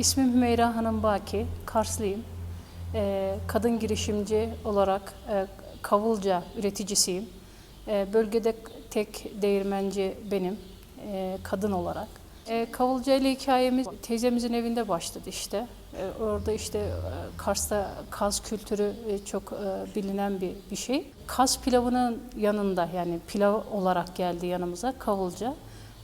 İsmim Hümeyra Hanım Baki, Karslıyım. Ee, kadın girişimci olarak e, kavulca üreticisiyim. Ee, bölgede tek değirmenci benim, e, kadın olarak. E, kavulca ile hikayemiz teyzemizin evinde başladı işte. E, orada işte e, Kars'ta kaz kültürü e, çok e, bilinen bir, bir şey. Kaz pilavının yanında yani pilav olarak geldi yanımıza kavulca.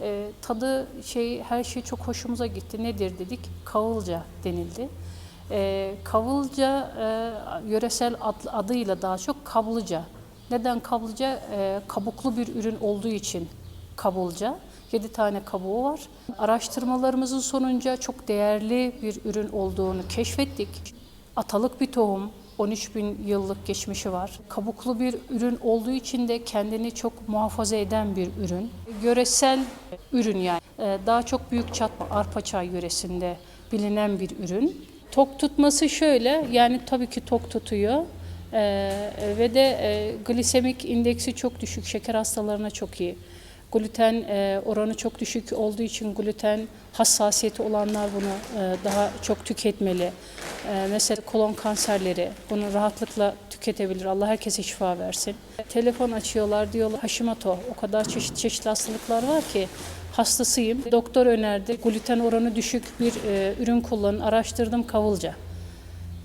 E, tadı şey her şey çok hoşumuza gitti. Nedir dedik? Kavulca denildi. E, kavulca e, yöresel ad, adıyla daha çok kablıca. Neden kablıca? E, kabuklu bir ürün olduğu için kabulca. 7 tane kabuğu var. Araştırmalarımızın sonunca çok değerli bir ürün olduğunu keşfettik. Atalık bir tohum, 13 bin yıllık geçmişi var. Kabuklu bir ürün olduğu için de kendini çok muhafaza eden bir ürün. Yöresel ürün yani. Ee, Daha çok büyük çatma Arpaçay yöresinde bilinen bir ürün. Tok tutması şöyle, yani tabii ki tok tutuyor. Ee, ve de e, glisemik indeksi çok düşük, şeker hastalarına çok iyi. Gluten e, oranı çok düşük olduğu için gluten hassasiyeti olanlar bunu e, daha çok tüketmeli. E, mesela kolon kanserleri bunu rahatlıkla tüketebilir. Allah herkese şifa versin. Telefon açıyorlar diyorlar Hashimoto o kadar çeşit çeşitli hastalıklar var ki hastasıyım. Doktor önerdi gluten oranı düşük bir e, ürün kullanın. Araştırdım kavulca.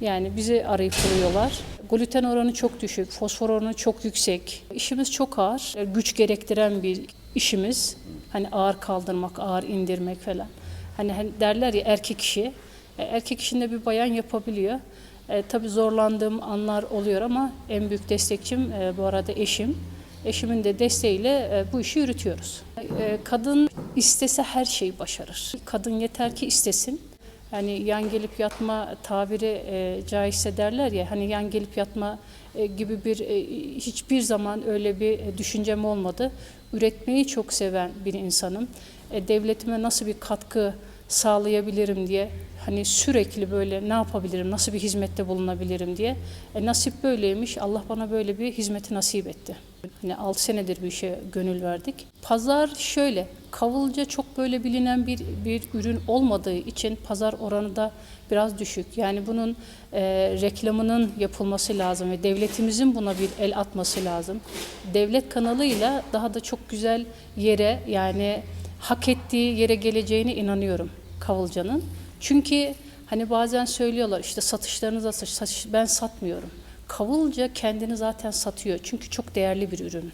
Yani bizi arayıp buluyorlar. Gluten oranı çok düşük, fosfor oranı çok yüksek. İşimiz çok ağır, güç gerektiren bir işimiz. Hani ağır kaldırmak, ağır indirmek falan. Hani hani derler ya erkek işi. E, Erkek işinde bir bayan yapabiliyor. E, tabii zorlandığım anlar oluyor ama en büyük destekçim e, bu arada eşim. Eşimin de desteğiyle e, bu işi yürütüyoruz. E, kadın istese her şeyi başarır. Kadın yeter ki istesin. Hani yan gelip yatma tabiri e, caizse derler ya hani yan gelip yatma e, gibi bir e, hiçbir zaman öyle bir e, düşüncem olmadı. Üretmeyi çok seven bir insanım. E, devletime nasıl bir katkı sağlayabilirim diye hani sürekli böyle ne yapabilirim, nasıl bir hizmette bulunabilirim diye. E, nasip böyleymiş. Allah bana böyle bir hizmeti nasip etti. Hani 6 senedir bir işe gönül verdik. Pazar şöyle, kavulca çok böyle bilinen bir, bir ürün olmadığı için pazar oranı da biraz düşük. Yani bunun e, reklamının yapılması lazım ve devletimizin buna bir el atması lazım. Devlet kanalıyla daha da çok güzel yere yani hak ettiği yere geleceğine inanıyorum kavulcanın. Çünkü hani bazen söylüyorlar işte satışlarınız nasıl? Satış, ben satmıyorum. Kavulca kendini zaten satıyor çünkü çok değerli bir ürün.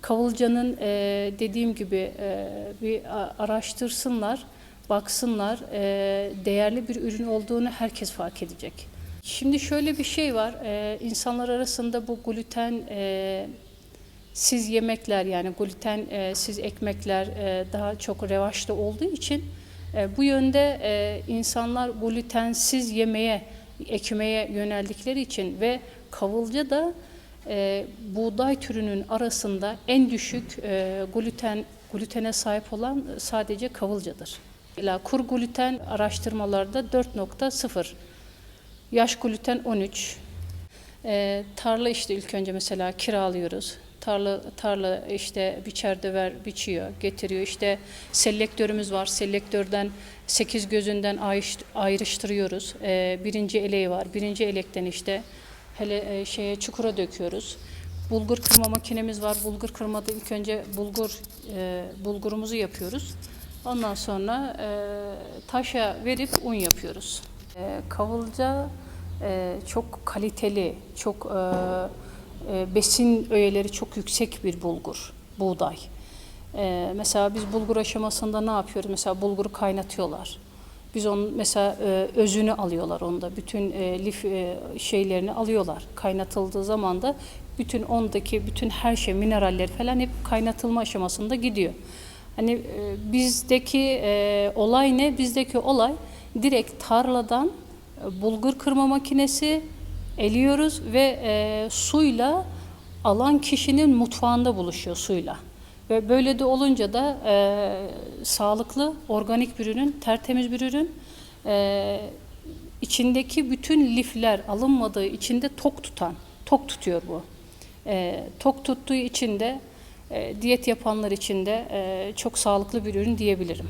Kavulcanın e, dediğim gibi e, bir araştırsınlar, baksınlar. E, değerli bir ürün olduğunu herkes fark edecek. Şimdi şöyle bir şey var. E, insanlar arasında bu gluten e, siz yemekler yani gluten e, siz ekmekler e, daha çok revaçta olduğu için e, bu yönde e, insanlar glutensiz yemeye, ekmeğe yöneldikleri için ve kavulca da e, buğday türünün arasında en düşük e, gluten glutene sahip olan sadece kavulcadır. Mesela kur gluten araştırmalarda 4.0, yaş gluten 13, e, tarla işte ilk önce mesela kiralıyoruz. Tarla tarla işte biçer döver biçiyor, getiriyor. İşte selektörümüz var. Selektörden 8 gözünden ayrış- ayrıştırıyoruz. E, birinci eleği var. Birinci elekten işte hele e, şeye çukura döküyoruz. Bulgur kırma makinemiz var. Bulgur kırmada ilk önce bulgur e, bulgurumuzu yapıyoruz. Ondan sonra e, taşa verip un yapıyoruz. E, kavulca e, çok kaliteli, çok e, e, besin öğeleri çok yüksek bir bulgur, buğday. E, mesela biz bulgur aşamasında ne yapıyoruz? Mesela bulguru kaynatıyorlar. Biz onun mesela e, özünü alıyorlar onda. Bütün e, lif e, şeylerini alıyorlar. Kaynatıldığı zaman da bütün ondaki bütün her şey mineraller falan hep kaynatılma aşamasında gidiyor. Hani bizdeki olay ne? Bizdeki olay direkt tarladan bulgur kırma makinesi eliyoruz ve e, suyla alan kişinin mutfağında buluşuyor suyla. Ve böyle de olunca da e, sağlıklı, organik bir ürün, tertemiz bir ürün. E, içindeki bütün lifler alınmadığı içinde tok tutan, tok tutuyor bu. E, tok tuttuğu için de e, diyet yapanlar için de e, çok sağlıklı bir ürün diyebilirim.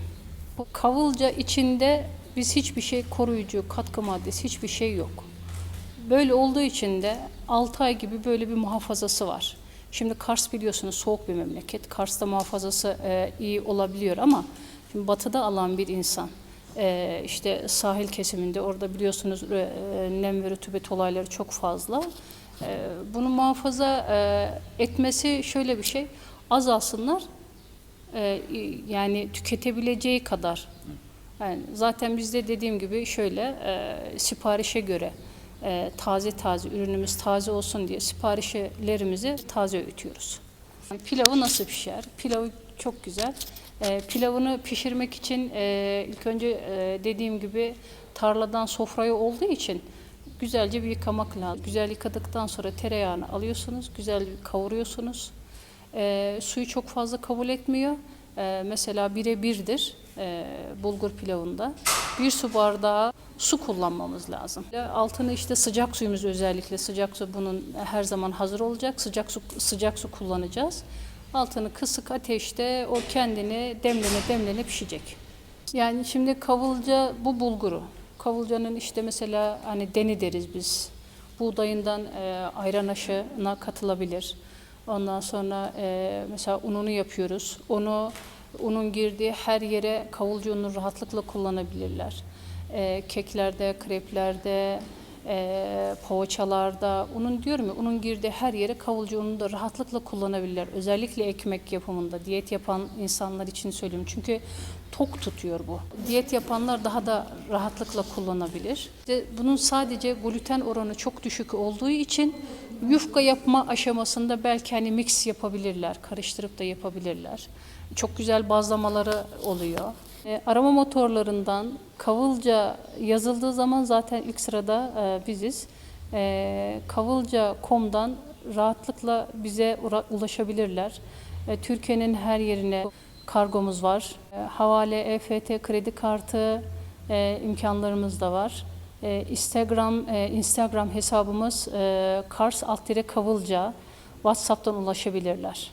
Bu kavulca içinde Biz hiçbir şey koruyucu, katkı maddesi hiçbir şey yok. Böyle olduğu için de 6 ay gibi böyle bir muhafazası var. Şimdi Kars biliyorsunuz soğuk bir memleket. Kars'ta muhafazası e, iyi olabiliyor ama şimdi batıda alan bir insan e, işte sahil kesiminde orada biliyorsunuz e, nem ve rutubet olayları çok fazla. E, bunu muhafaza e, etmesi şöyle bir şey az alsınlar e, yani tüketebileceği kadar. Yani zaten bizde dediğim gibi şöyle e, siparişe göre e, taze taze ürünümüz taze olsun diye siparişlerimizi taze öğütüyoruz. Pilavı nasıl pişer? Pilavı çok güzel. E, pilavını pişirmek için e, ilk önce e, dediğim gibi tarladan sofraya olduğu için güzelce bir yıkamak lazım. Güzel yıkadıktan sonra tereyağını alıyorsunuz, güzel kavuruyorsunuz. E, suyu çok fazla kabul etmiyor. E, mesela bire birdir e, bulgur pilavında. Bir su bardağı su kullanmamız lazım. Altını işte sıcak suyumuz özellikle sıcak su bunun her zaman hazır olacak. Sıcak su sıcak su kullanacağız. Altını kısık ateşte o kendini demlene demlene pişecek. Yani şimdi kavulca bu bulguru. Kavulcanın işte mesela hani deni deriz biz. Buğdayından e, ayran aşına katılabilir. Ondan sonra e, mesela ununu yapıyoruz. Onu unun girdiği her yere kavulcu unu rahatlıkla kullanabilirler. E, keklerde, kreplerde, e, poğaçalarda, unun diyorum ya, unun girdiği her yere kavulcu ununu da rahatlıkla kullanabilirler. Özellikle ekmek yapımında, diyet yapan insanlar için söylüyorum. Çünkü tok tutuyor bu. Diyet yapanlar daha da rahatlıkla kullanabilir. İşte bunun sadece gluten oranı çok düşük olduğu için yufka yapma aşamasında belki hani mix yapabilirler, karıştırıp da yapabilirler. Çok güzel bazlamaları oluyor. E, arama motorlarından Kavılca yazıldığı zaman zaten ilk sırada e, biziz. E, Kavılca.com'dan rahatlıkla bize ulaşabilirler. E, Türkiye'nin her yerine kargomuz var. E, havale, EFT, kredi kartı e, imkanlarımız da var. E, Instagram e, Instagram hesabımız e, Kars alt dire Kavılca. WhatsApp'tan ulaşabilirler.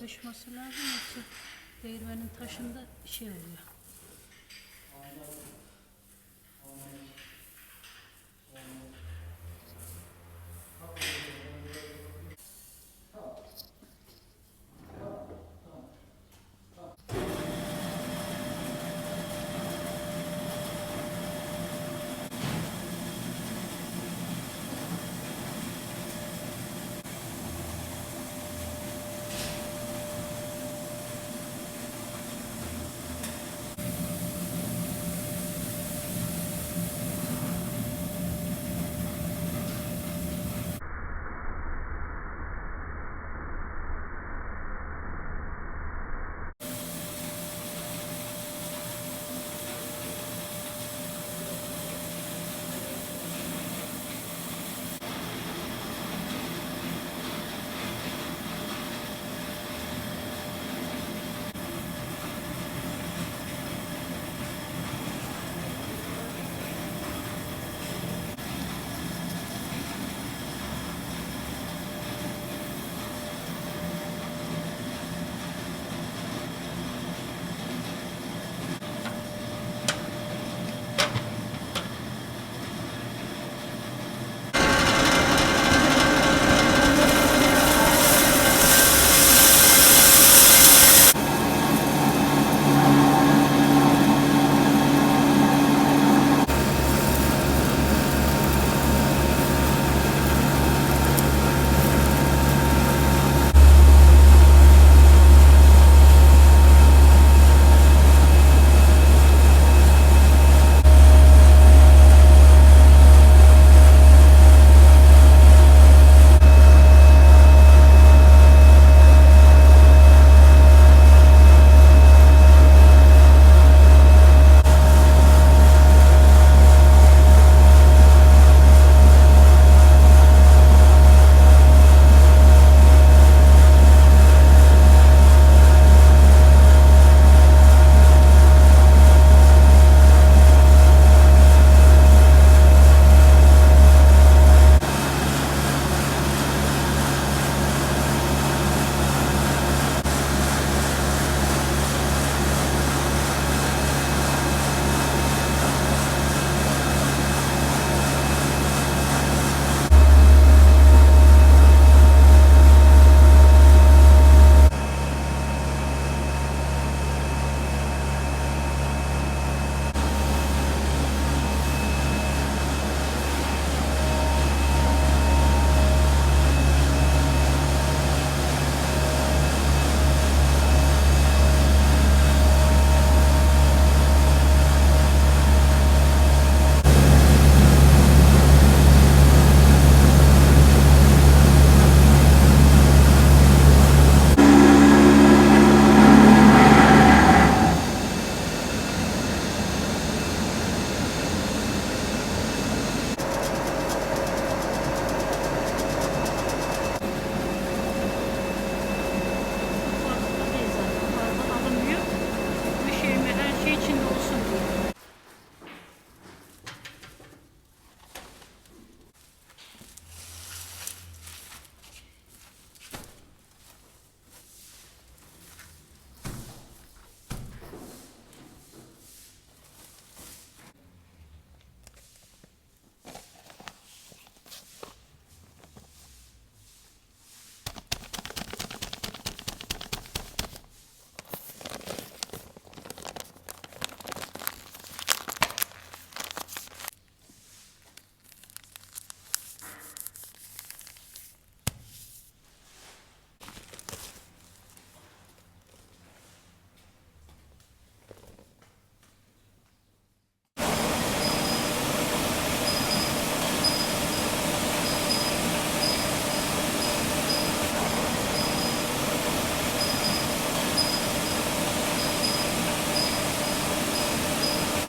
Düşmesi lazım yoksa değirmenin taşında şey oluyor.